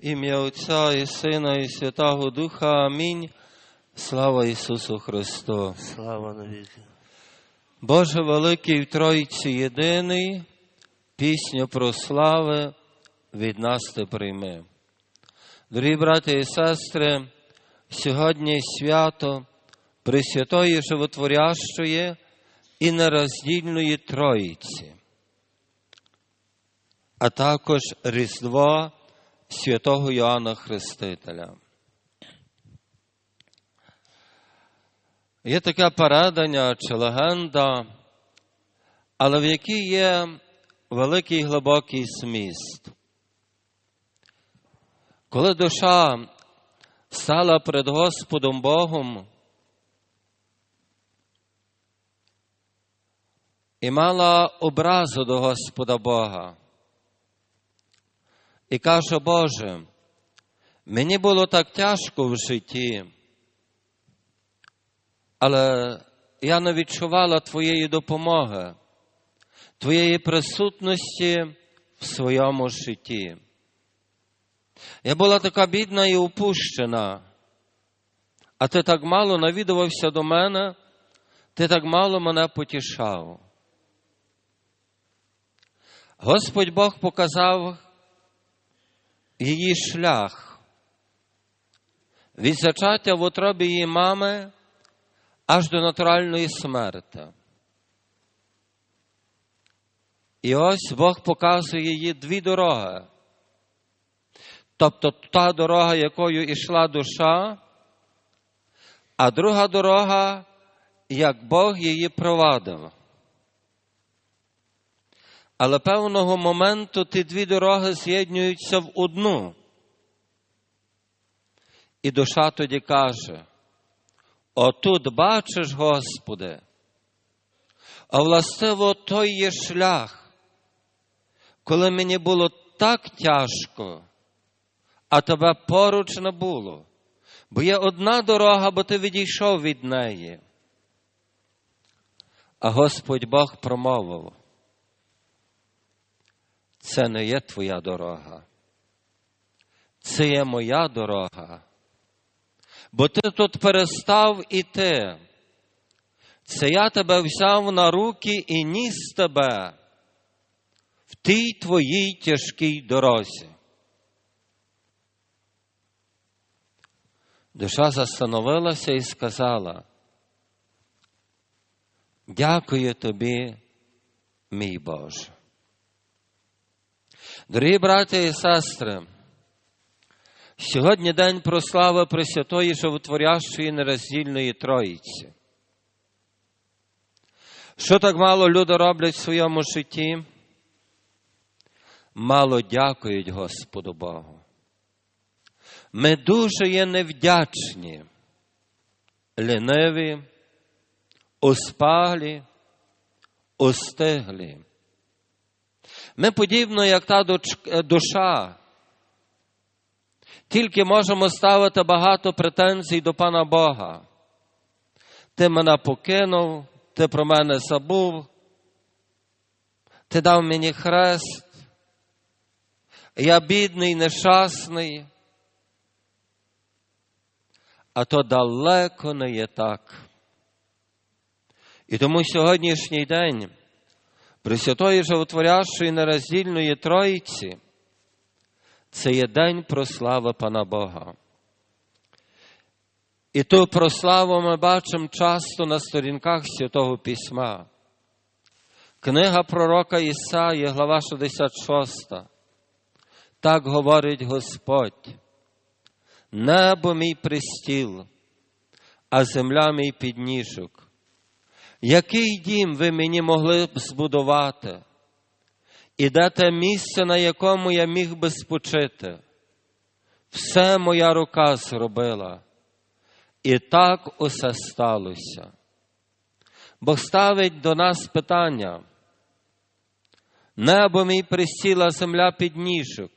Ім'я Отця і Сина, і Святого Духа. Амінь. Слава Ісусу Христу. Слава навіки. Боже великий в Тройці єдиний, пісню про слави від нас ти прийми. Дорогі брати і сестри, сьогодні свято Пресвятої Животворящої і нероздільної Троїці, а також Різдво святого Йоанна Хрестителя. Є таке передання чи легенда, але в якій є великий глибокий зміст. Коли душа стала перед Господом Богом і мала образу до Господа Бога, і каже, Боже, мені було так тяжко в житті, але я не відчувала Твоєї допомоги, Твоєї присутності в своєму житті. Я була така бідна і упущена, а ти так мало навідувався до мене, ти так мало мене потішав. Господь Бог показав її шлях від зачаття в утробі її мами аж до натуральної смерті. І ось Бог показує їй дві дороги. Тобто та дорога, якою йшла душа, а друга дорога, як Бог її провадив. Але певного моменту ті дві дороги з'єднуються в одну. І душа тоді каже: Отут бачиш, Господи, а властиво той є шлях, коли мені було так тяжко, а тебе поруч не було. Бо є одна дорога, бо ти відійшов від неї. А Господь Бог промовив. Це не є твоя дорога. Це є моя дорога. Бо ти тут перестав іти. Це я тебе взяв на руки і ніс тебе в тій твоїй тяжкій дорозі. Душа застановилася і сказала, дякую тобі, мій Боже. Дорогі брати і сестри, сьогодні день прослави Пресвятої Животворящої нероздільної Троїці. Що так мало люди роблять в своєму житті? Мало дякують Господу Богу. Ми дуже є невдячні, ліниві, оспаглі, остиглі. Ми подібно, як та душа, тільки можемо ставити багато претензій до Пана Бога. Ти мене покинув, ти про мене забув, ти дав мені хрест, я бідний, нещасний. А то далеко не є так. І тому сьогоднішній день Пресвятої Животворящої нероздільної Троїці це є день прослави Пана Бога. І ту прославу ми бачимо часто на сторінках Святого Письма. Книга пророка Ісаї, глава 66. Так говорить Господь. Небо мій пристіл, а земля мій підніжок. Який дім ви мені могли б збудувати? І де те місце, на якому я міг би спочити? Все моя рука зробила, і так усе сталося. Бог ставить до нас питання. Небо мій присіла земля під ніжок.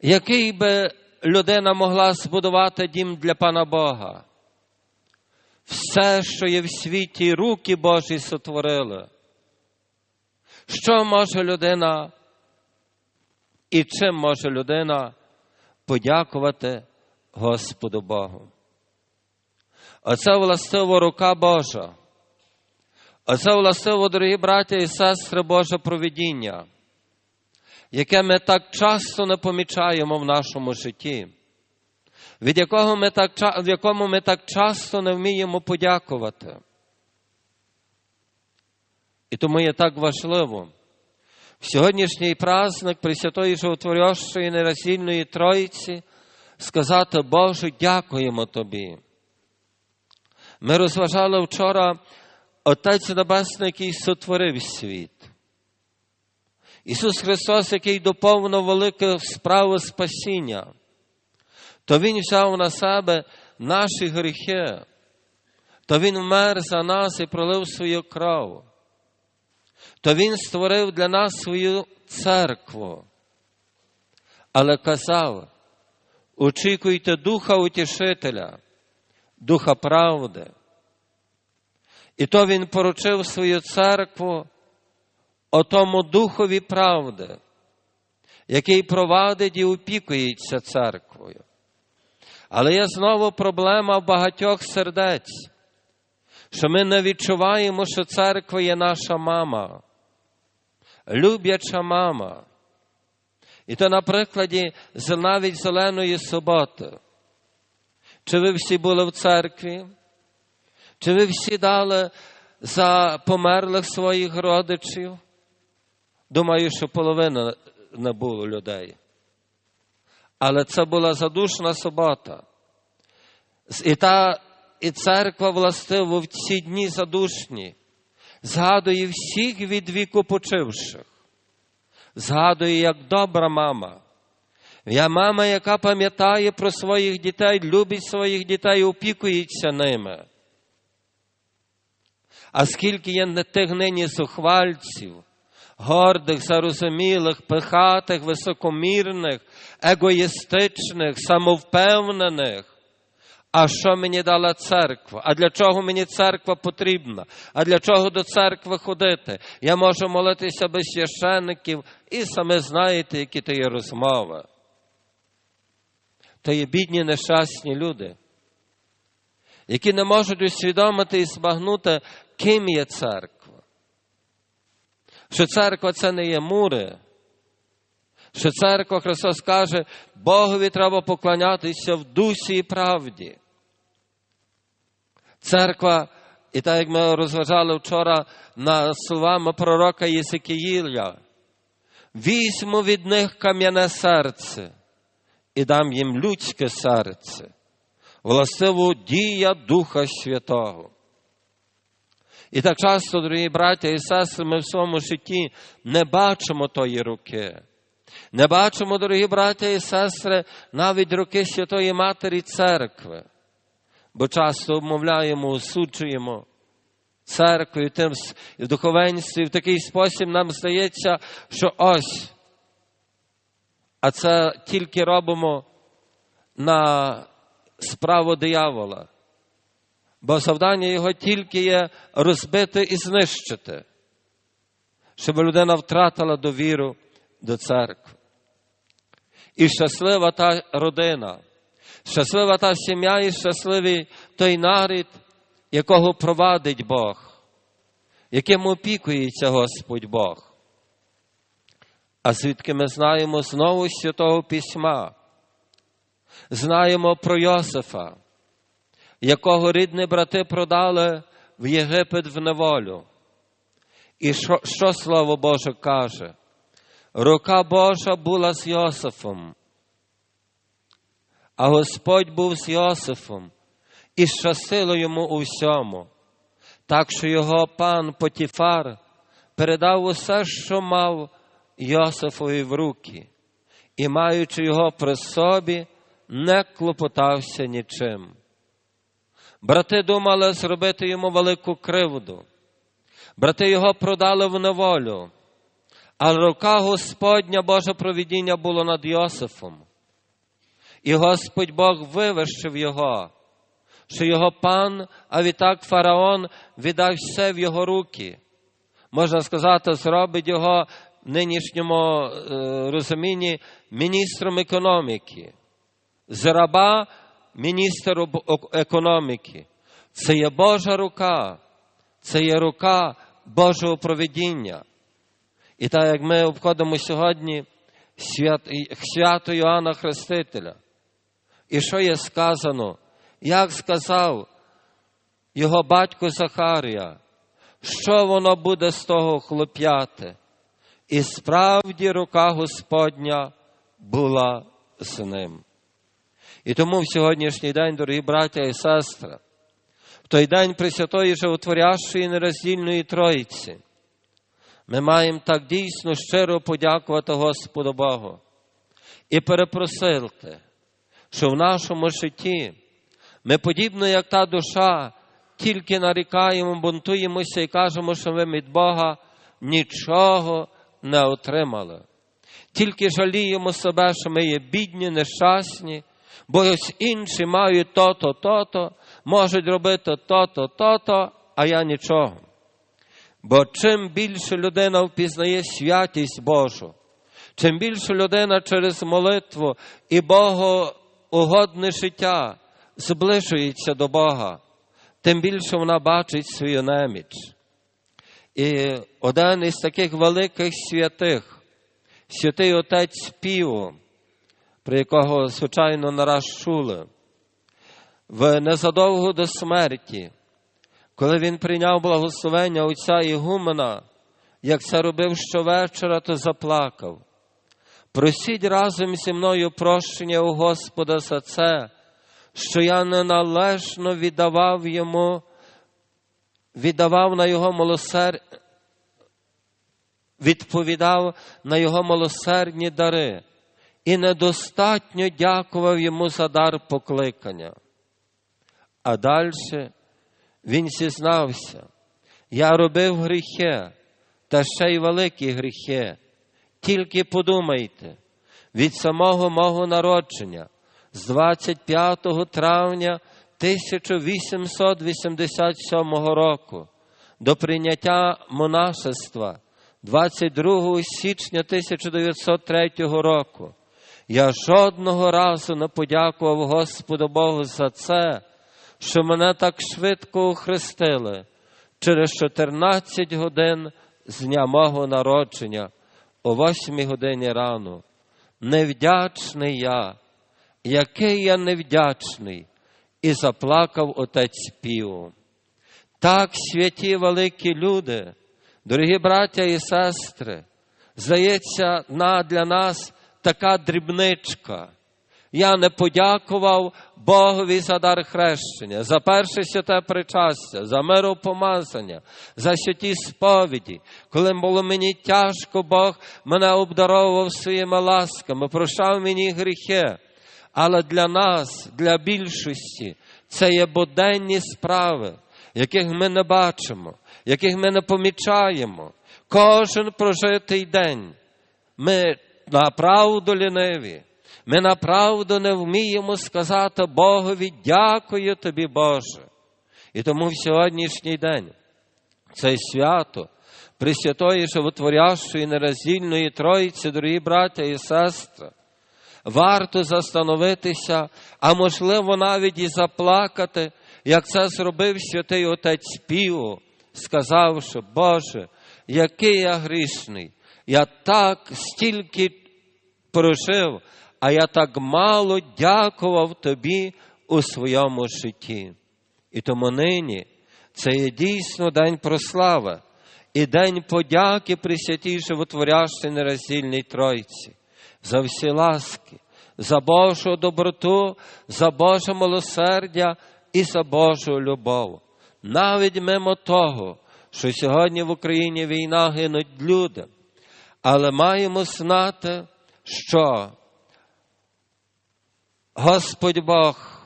Який би людина могла збудувати дім для Пана Бога? Все, що є в світі, руки Божі сотворили. Що може людина і чим може людина подякувати Господу Богу. Оце властиво рука Божа. Оце властиво, дорогі браті і сестри, Боже провидіння, яке ми так часто не помічаємо в нашому житті, від якого ми так, в якому ми так часто не вміємо подякувати. І тому є так важливо в сьогоднішній праздник Пресвятої Животворящої нероздільної Троїці сказати Боже, дякуємо Тобі. Ми розважали вчора Отець Небесний, який сотворив світ. Ісус Христос, який доповнив велике справи спасіння, то Він взяв на себе наші гріхи, то Він вмер за нас і пролив свою кров, то Він створив для нас свою церкву, але казав, очікуйте Духа Утішителя, Духа правди. І то Він поручив свою церкву отому Духові правди, який провадить і опікується церквою. Але є знову проблема багатьох сердець, що ми не відчуваємо, що церква є наша мама, любляча мама. І то на прикладі навіть Зеленої суботи. Чи ви всі були в церкві? Чи ви всі дали за померлих своїх родичів? Думаю, що половина не було людей. Але це була задушна субота. І, та, і церква властиво в ці дні задушні згадує всіх від віку почивших. Згадує, як добра мама. Я мама, яка пам'ятає про своїх дітей, любить своїх дітей, опікується ними. А скільки є тих нині зухвальців, гордих, зарозумілих, пихатих, високомірних, егоїстичних, самовпевнених. А що мені дала церква? А для чого мені церква потрібна? А для чого до церкви ходити? Я можу молитися без священників, і саме знаєте, які то є розмови. То є бідні нещасні люди, які не можуть усвідомити і збагнути, ким є церква. Що церква це не є мури. Що церква Христос каже, Богові треба поклонятися в дусі і правді. Церква, і так як ми розважали вчора на словами пророка Єсикіїля, візьму від них кам'яне серце і дам їм людське серце, властиву дія Духа Святого. І так часто, дорогі браття і сестри, ми в своєму житті не бачимо тої руки. Не бачимо, дорогі браття і сестри, навіть руки Святої Матері Церкви, бо часто обмовляємо, осуджуємо церквою, тим в духовенстві, в такий спосіб нам здається, що ось, а це тільки робимо на справу диявола. Бо завдання його тільки є розбити і знищити, щоб людина втратила довіру до церкви. І щаслива та родина, щаслива та сім'я і щасливий той нарід, якого провадить Бог, яким опікується Господь Бог. А звідки ми знаємо знову Святого Письма, знаємо про Йосифа, якого рідні брати продали в Єгипет в неволю. І що, що Слово Боже каже? Рука Божа була з Йосифом, а Господь був з Йосифом і щасило йому у всьому, так що його пан Потіфар передав усе, що мав Йосифові в руки, і, маючи його при собі, не клопотався нічим. Брати думали зробити йому велику кривду. Брати його продали в неволю. А рука Господня Боже провідіння було над Йосифом. І Господь Бог вивищив його, що його пан, а відтак фараон віддав все в його руки. Можна сказати, зробить його в нинішньому е, розумінні міністром економіки. з раба міністр економіки. Це є Божа рука, це є рука Божого проведіння. І так як ми обходимо сьогодні свят, свято Йоанна Хрестителя. І що є сказано? Як сказав його батько Захарія, що воно буде з того хлоп'яти? І справді рука Господня була з ним. І тому в сьогоднішній день, дорогі браття і сестри, в той день Пресвятої Животворящої нероздільної Троїці, ми маємо так дійсно щиро подякувати Господу Богу і перепросити, що в нашому житті ми, подібно як та душа, тільки нарікаємо, бунтуємося і кажемо, що ми від Бога нічого не отримали. Тільки жаліємо себе, що ми є бідні, нещасні, бо ось інші мають то-то, то-то, можуть робити то-то, то-то, а я нічого. Бо чим більше людина впізнає святість Божу, чим більше людина через молитву і богоугодне життя зближується до Бога, тим більше вона бачить свою неміч. І один із таких великих святих, святий отець Піо, про якого, звичайно, нараз чули, в незадовго до смерті, коли він прийняв благословення отця Ігумена, як це робив щовечора, то заплакав. Просіть разом зі мною прощення у Господа за це, що я неналежно віддавав йому, віддавав на його милосер... відповідав на його милосердні дари і недостатньо дякував йому за дар покликання. А далі він зізнався, я робив гріхи, та ще й великі гріхи. Тільки подумайте, від самого мого народження з 25 травня 1887 року до прийняття монашества 22 січня 1903 року я жодного разу не подякував Господу Богу за це, що мене так швидко охрестили через 14 годин з дня мого народження о 8 годині рано. Невдячний я, який я невдячний, і заплакав отець Піо. Так святі великі люди, дорогі браття і сестри, здається, на для нас така дрібничка. Я не подякував Богові за дар хрещення, за перше святе причастя, за миропомазання, за святі сповіді. Коли було мені тяжко, Бог мене обдаровував своїми ласками, прощав мені гріхи. Але для нас, для більшості, це є буденні справи, яких ми не бачимо, яких ми не помічаємо. Кожен прожитий день ми направду ліниві. Ми направду не вміємо сказати Богові дякую тобі, Боже. І тому в сьогоднішній день це свято Пресвятої Животворящої нероздільної Троїці, дорогі браття і сестри, варто застановитися, а можливо навіть і заплакати, як це зробив святий отець Піо, сказавши, Боже, який я грішний, я так стільки прожив, а я так мало дякував тобі у своєму житті. І тому нині це є дійсно день прослави і день подяки Пресвятій Животворящій нероздільній Тройці за всі ласки, за Божу доброту, за Боже милосердя і за Божу любов. Навіть мимо того, що сьогодні в Україні війна гинуть люди, але маємо знати, що Господь Бог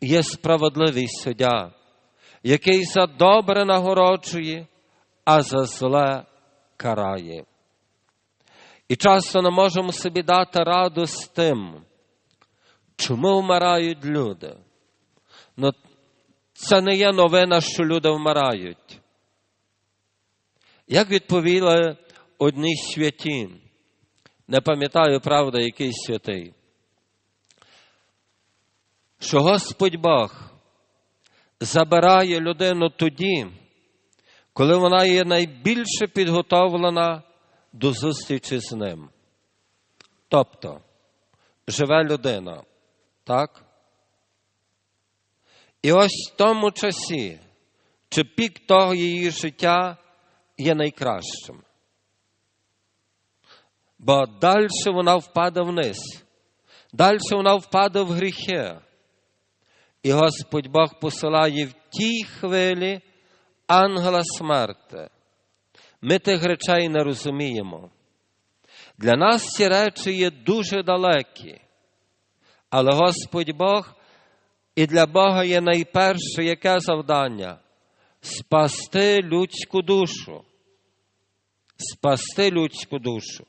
є справедливий суддя, який за добре нагороджує, а за зле карає. І часто не можемо собі дати раду з тим, чому вмирають люди. Ну, це не є новина, що люди вмирають. Як відповіли одні святі, не пам'ятаю, правда, який святий. що Господь Бог забирає людину тоді, коли вона є найбільше підготовлена до зустрічі з ним. Тобто, живе людина, так? І ось в тому часі, чи пік того її життя є найкращим. Бо далі вона впаде вниз, далі вона впаде в гріхи. І Господь Бог посилає в тій хвилі ангела смерти. Ми тих речей не розуміємо. Для нас ці речі є дуже далекі. Але Господь Бог і для Бога є найперше яке завдання? Спасти людську душу. Спасти людську душу.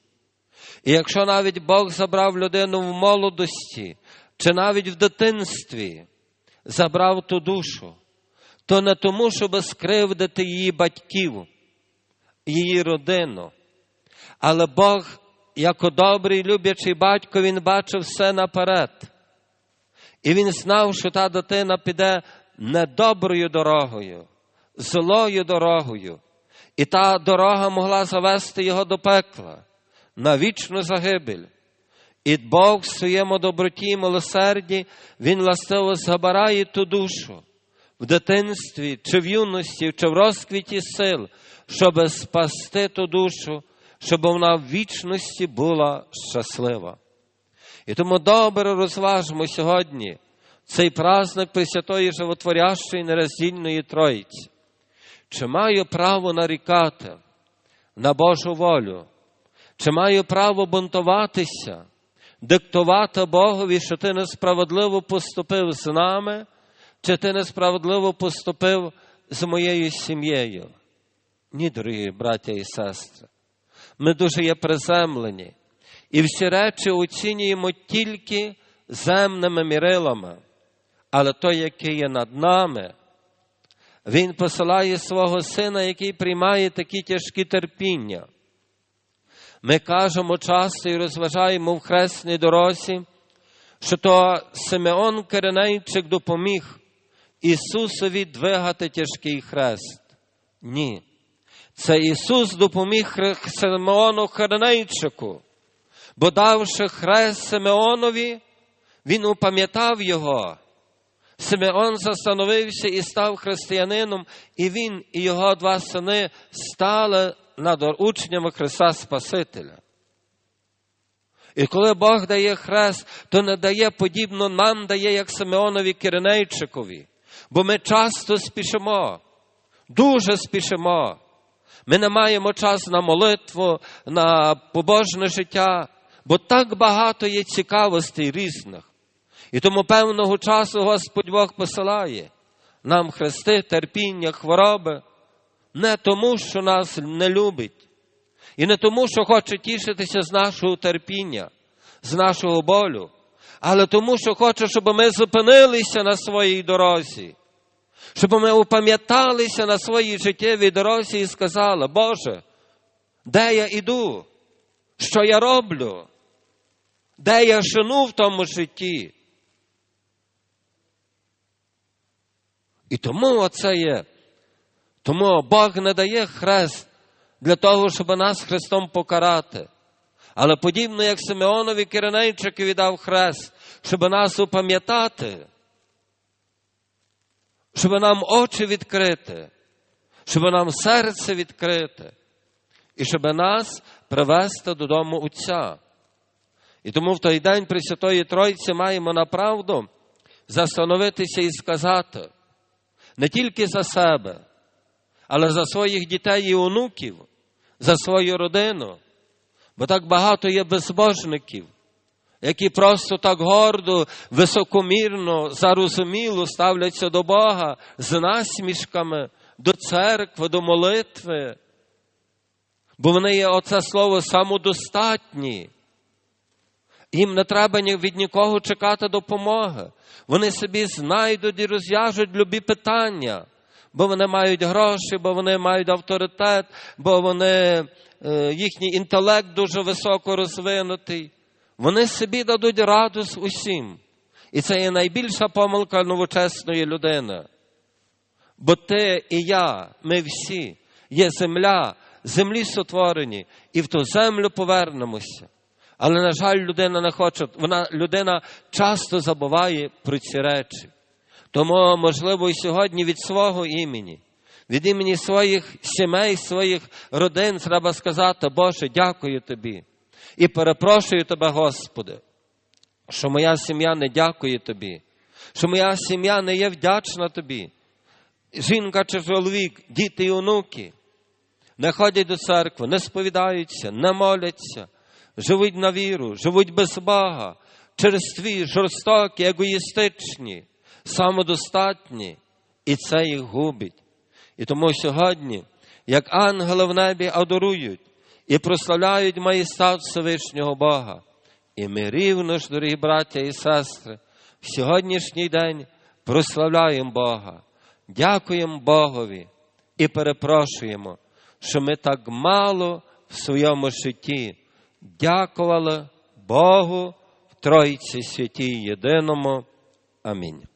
І якщо навіть Бог забрав людину в молодості, чи навіть в дитинстві, забрав ту душу, то не тому, щоб скривдити її батьків, її родину. Але Бог, як добрий люблячий батько, Він бачив все наперед. І він знав, що та дитина піде недоброю дорогою, злою дорогою. І та дорога могла завести його до пекла, на вічну загибель. І Бог в своєму доброті і милосерді, Він ластиво забирає ту душу в дитинстві, чи в юності, чи в розквіті сил, щоб спасти ту душу, щоб вона в вічності була щаслива. І тому добре розважимо сьогодні цей праздник Пресвятої Животворящої нероздільної Троїці. Чи маю право нарікати на Божу волю? Чи маю право бунтуватися, диктувати Богові, що ти несправедливо поступив з нами, чи ти несправедливо поступив з моєю сім'єю? Ні, дорогі браття і сестри. Ми дуже є приземлені. І всі речі оцінюємо тільки земними мірилами. Але той, який є над нами, Він посилає свого сина, який приймає такі тяжкі терпіння. Ми кажемо часто і розважаємо в хресній дорозі, що то Симеон Киринейчик допоміг Ісусові двигати тяжкий хрест. Ні. Це Ісус допоміг Симеону Киринейчику. Бо давши хрест Симеонові, він упам'ятав його. Симеон застановився і став християнином, і він і його два сини стали над учнями Христа Спасителя. І коли Бог дає хрест, то не дає подібно нам дає, як Симеонові Киринейчикові. Бо ми часто спішимо, дуже спішимо. Ми не маємо часу на молитву, на побожне життя, бо так багато є цікавостей різних. І тому певного часу Господь Бог посилає нам хрести, терпіння, хвороби, не тому, що нас не любить, і не тому, що хоче тішитися з нашого терпіння, з нашого болю, але тому, що хоче, щоб ми зупинилися на своїй дорозі, щоб ми упам'яталися на своїй життєвій дорозі і сказали, Боже, де я іду? Що я роблю? Де я жену в тому житті? І тому оце є. Тому Бог не дає хрест для того, щоб нас Христом покарати. Але подібно, як Симеонові Киринейчики віддав хрест, щоб нас упам'ятати, щоб нам очі відкрити, щоб нам серце відкрити, і щоб нас привести додому Отця. І тому в той день Пресвятої Тройці маємо направду застановитися і сказати не тільки за себе, але за своїх дітей і онуків, за свою родину. Бо так багато є безбожників, які просто так гордо, високомірно, зарозуміло ставляться до Бога з насмішками, до церкви, до молитви. Бо вони є оце слово самодостатні. Їм не треба від нікого чекати допомоги. Вони собі знайдуть і розв'яжуть любі питання, бо вони мають гроші, бо вони мають авторитет, бо вони, їхній інтелект дуже високо розвинутий. Вони собі дадуть з усім. І це є найбільша помилка новочесної людини. Бо ти і я, ми всі, є земля, землі сотворені, і в ту землю повернемося. Але, на жаль, людина не хоче, вона, людина часто забуває про ці речі. Тому, можливо, і сьогодні від свого імені, від імені своїх сімей, своїх родин треба сказати, Боже, дякую тобі. І перепрошую тебе, Господи, що моя сім'я не дякує тобі, що моя сім'я не є вдячна тобі. Жінка чи чоловік, діти і онуки не ходять до церкви, не сповідаються, не моляться, живуть на віру, живуть без Бога, через твій жорстокі, егоїстичні, самодостатні, і це їх губить. І тому сьогодні, як ангели в небі адорують і прославляють маєстат Всевишнього Бога, і ми рівно ж, дорогі браття і сестри, в сьогоднішній день прославляємо Бога, дякуємо Богові і перепрошуємо, що ми так мало в своєму житті дякували Богу в Тройці святій єдиному. Амінь.